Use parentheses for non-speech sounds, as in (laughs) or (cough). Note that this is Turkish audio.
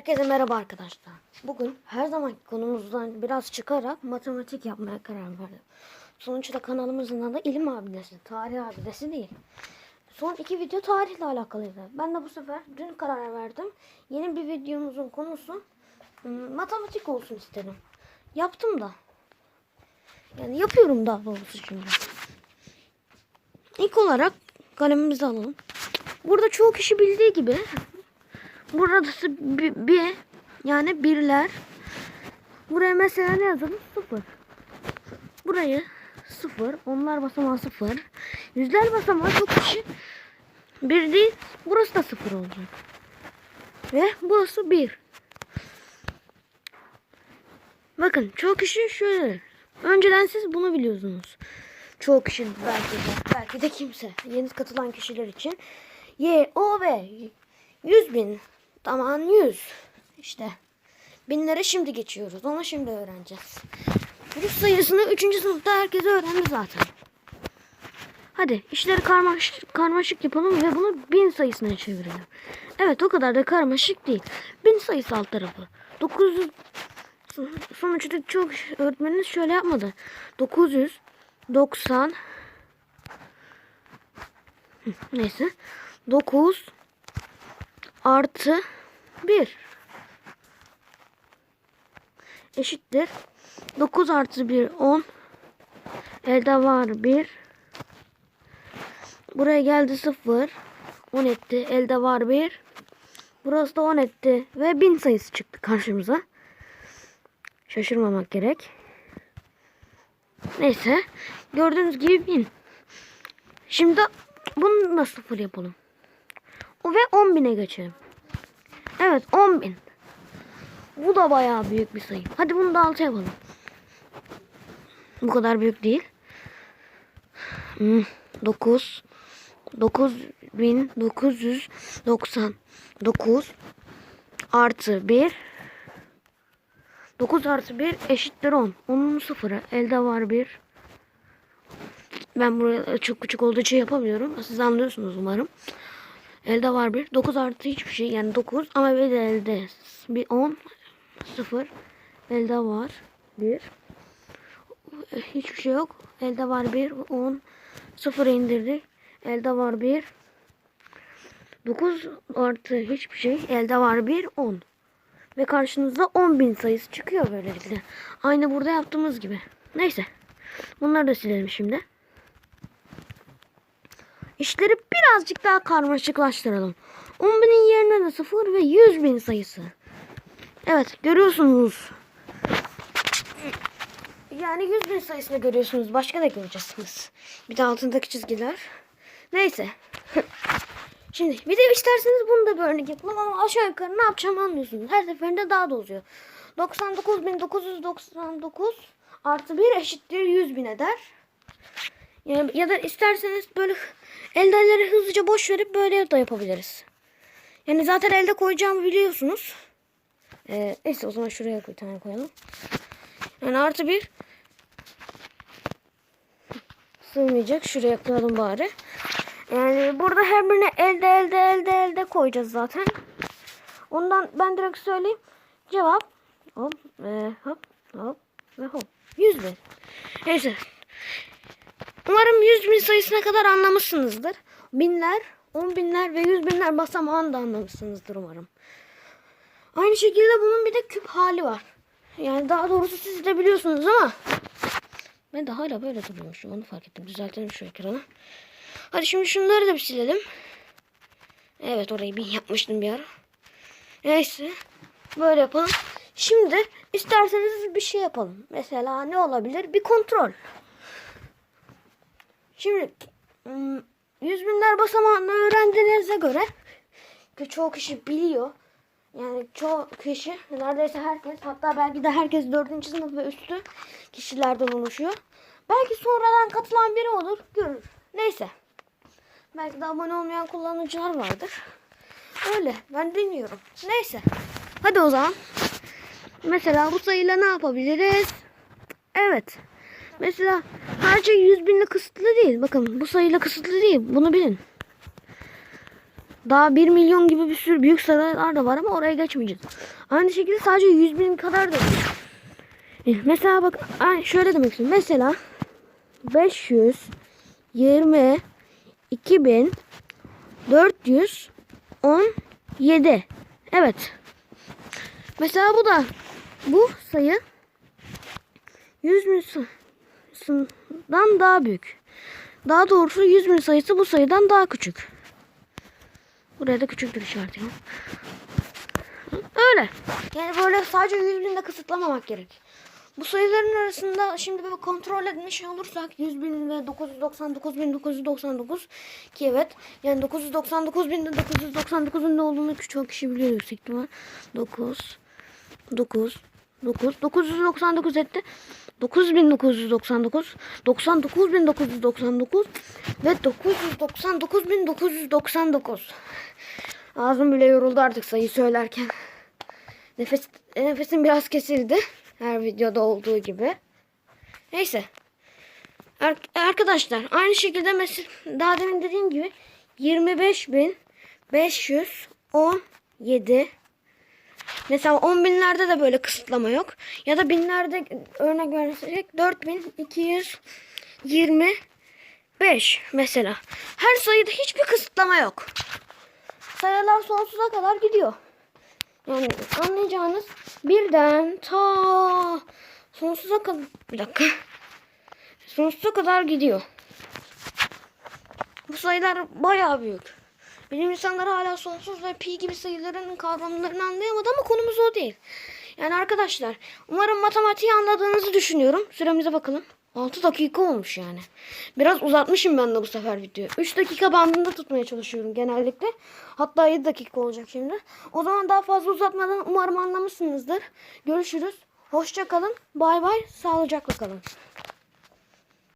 Herkese merhaba arkadaşlar. Bugün her zamanki konumuzdan biraz çıkarak matematik yapmaya karar verdim. Sonuçta kanalımızın adı ilim abidesi, tarih abidesi değil. Son iki video tarihle alakalıydı. Ben de bu sefer dün karar verdim. Yeni bir videomuzun konusu ım, matematik olsun istedim. Yaptım da. Yani yapıyorum daha doğrusu şimdi. İlk olarak kalemimizi alalım. Burada çoğu kişi bildiği gibi Burası bir, bir yani birler. Buraya mesela ne yazalım? Sıfır. Burayı sıfır. Onlar basamağı sıfır. Yüzler basamağı çok kişi bir değil. Burası da sıfır olacak. Ve burası bir. Bakın çoğu kişi şöyle. Önceden siz bunu biliyorsunuz. Çoğu kişi belki de, belki de kimse. Yeni katılan kişiler için. Y, O ve 100 bin. Tamam 100. İşte. Binlere şimdi geçiyoruz. Onu şimdi öğreneceğiz. 100 sayısını 3. sınıfta herkes öğrendi zaten. Hadi işleri karmaşık, karmaşık yapalım ve bunu bin sayısına çevirelim. Evet o kadar da karmaşık değil. Bin sayısı alt tarafı. 900 sonuçta çok öğretmeniniz şöyle yapmadı. 990 Hı, neyse 9 artı 1 eşittir. 9 artı 1 10 elde var 1 buraya geldi 0 10 etti. Elde var 1 burası da 10 etti. Ve 1000 sayısı çıktı karşımıza. Şaşırmamak gerek. Neyse. Gördüğünüz gibi 1000 şimdi bunu da 0 yapalım ve 10 bine geçelim. Evet 10 bin. Bu da bayağı büyük bir sayı. Hadi bunu da 6 yapalım. Bu kadar büyük değil. Hmm, 9 9999 artı 1 9 artı 1 eşittir 10. 10'un sıfırı. Elde var 1. Ben buraya çok küçük olduğu için yapamıyorum. Siz anlıyorsunuz umarım. Elde var bir. 9 artı hiçbir şey. Yani 9 ama bir de elde. Bir 10 0 elde var 1 hiçbir şey yok. Elde var 1 10 0 indirdik. Elde var 1 9 artı hiçbir şey. Elde var 1 10 ve karşınızda 10.000 sayısı çıkıyor böylelikle. Aynı burada yaptığımız gibi. Neyse. Bunları da silelim şimdi. İşleri birazcık daha karmaşıklaştıralım. 10 binin yerine de 0 ve 100 bin sayısı. Evet görüyorsunuz. Yani 100 bin sayısını görüyorsunuz. Başka da göreceksiniz. Bir de altındaki çizgiler. Neyse. (laughs) Şimdi bir de isterseniz bunu da bir örnek yapalım ama aşağı yukarı ne yapacağımı anlıyorsunuz. Her seferinde daha da uzuyor. 99.999 artı 1 eşittir 100 bin eder. Yani, ya da isterseniz böyle eldeleri hızlıca boş verip böyle de yapabiliriz. Yani zaten elde koyacağımı biliyorsunuz. Ee, neyse o zaman şuraya bir tane koyalım. Yani artı bir sığmayacak. Şuraya koyalım bari. Yani burada her birine elde elde elde elde koyacağız zaten. Ondan ben direkt söyleyeyim. Cevap hop ve hop hop ve hop. 100 bin. Neyse. Umarım 100 bin sayısına kadar anlamışsınızdır. Binler, on binler ve yüz binler basamağını da anlamışsınızdır umarım. Aynı şekilde bunun bir de küp hali var. Yani daha doğrusu siz de biliyorsunuz ama ben de hala böyle duruyormuşum. Onu fark ettim. Düzeltelim şu ekranı. Hadi şimdi şunları da bir silelim. Evet orayı bir yapmıştım bir ara. Neyse. Böyle yapalım. Şimdi isterseniz bir şey yapalım. Mesela ne olabilir? Bir kontrol. Şimdi yüz binler basamağını öğrendiğinize göre ki çoğu kişi biliyor. Yani çoğu kişi neredeyse herkes hatta belki de herkes dördüncü sınıf ve üstü kişilerden oluşuyor. Belki sonradan katılan biri olur görür. Neyse. Belki de abone olmayan kullanıcılar vardır. Öyle ben bilmiyorum. Neyse. Hadi o zaman. Mesela bu sayıyla ne yapabiliriz? Evet. Mesela harca 100 binle kısıtlı değil. Bakın bu sayıyla kısıtlı değil. Bunu bilin. Daha 1 milyon gibi bir sürü büyük sayılar da var ama oraya geçmeyeceğiz. Aynı şekilde sadece 100 bin kadar da var. Eh, Mesela bak şöyle demek istiyorum. Mesela 520 2000 417 Evet. Mesela bu da bu sayı 100 bin sayısından daha büyük. Daha doğrusu 100 bin sayısı bu sayıdan daha küçük. Buraya da küçüktür işareti. Öyle. Yani böyle sadece 100 binde kısıtlamamak gerek. Bu sayıların arasında şimdi böyle kontrol etmiş olursak 100 bin ve 999 bin 999 ki evet yani 999 bin de 999 bin ne olduğunu çok kişi biliyor yüksek ihtimal. 9 9 9 999 etti. 9999 99999 ve 999999 Ağzım bile yoruldu artık sayı söylerken. Nefes nefesim biraz kesildi. Her videoda olduğu gibi. Neyse. Ar- arkadaşlar aynı şekilde mesela daha demin dediğim gibi 25.517 Mesela 10 binlerde de böyle kısıtlama yok. Ya da binlerde örnek verirsek 4225 mesela. Her sayıda hiçbir kısıtlama yok. Sayılar sonsuza kadar gidiyor. Yani anlayacağınız birden ta sonsuza kadar bir dakika. Sonsuza kadar gidiyor. Bu sayılar bayağı büyük. Bilim insanları hala sonsuz ve pi gibi sayıların kavramlarını anlayamadı ama konumuz o değil. Yani arkadaşlar umarım matematiği anladığınızı düşünüyorum. Süremize bakalım. 6 dakika olmuş yani. Biraz uzatmışım ben de bu sefer videoyu. 3 dakika bandında tutmaya çalışıyorum genellikle. Hatta 7 dakika olacak şimdi. O zaman daha fazla uzatmadan umarım anlamışsınızdır. Görüşürüz. Hoşça kalın. Bay bay. Sağlıcakla kalın.